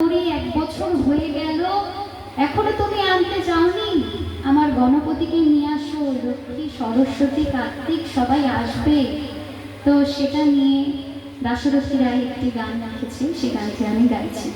এক বছর হয়ে গেল, এখনও তুমি আনতে চাওনি আমার গণপতিকে নিয়ে আসো, লক্ষ্মী, সরস্বতী, কার্তিক, সবাই আসবে। তো সেটা নিয়ে দাশরথী রায় একটি গান লিখেছে, সে গানটি আমি গাইছি।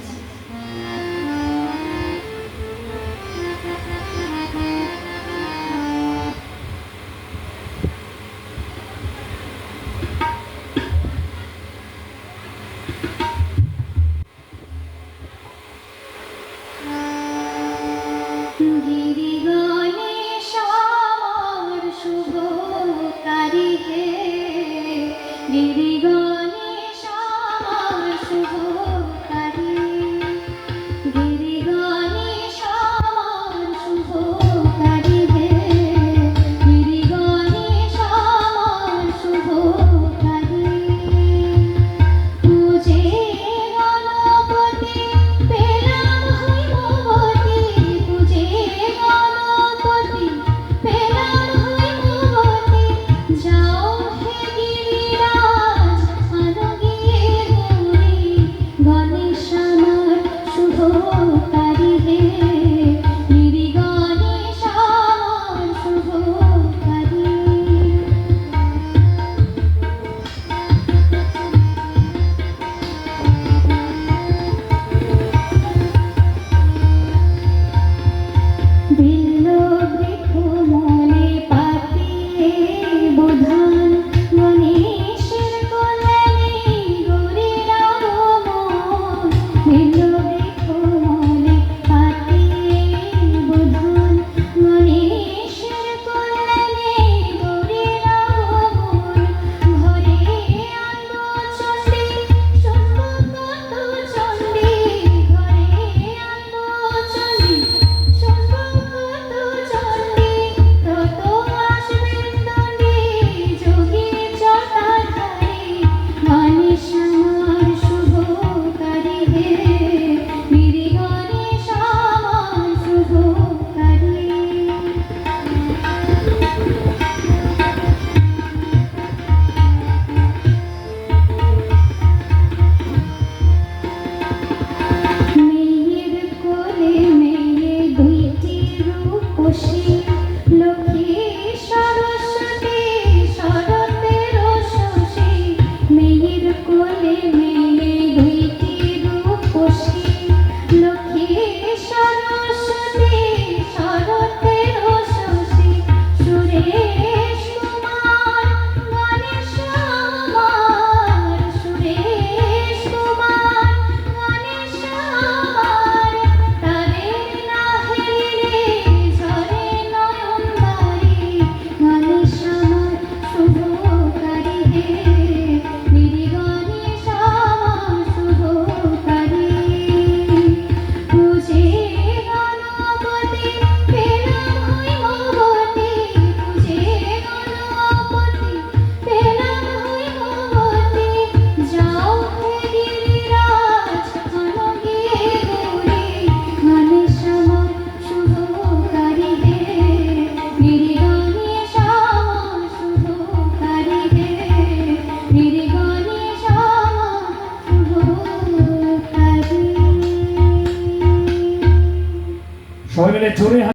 গিরি গণেশ লেভেলে জোরে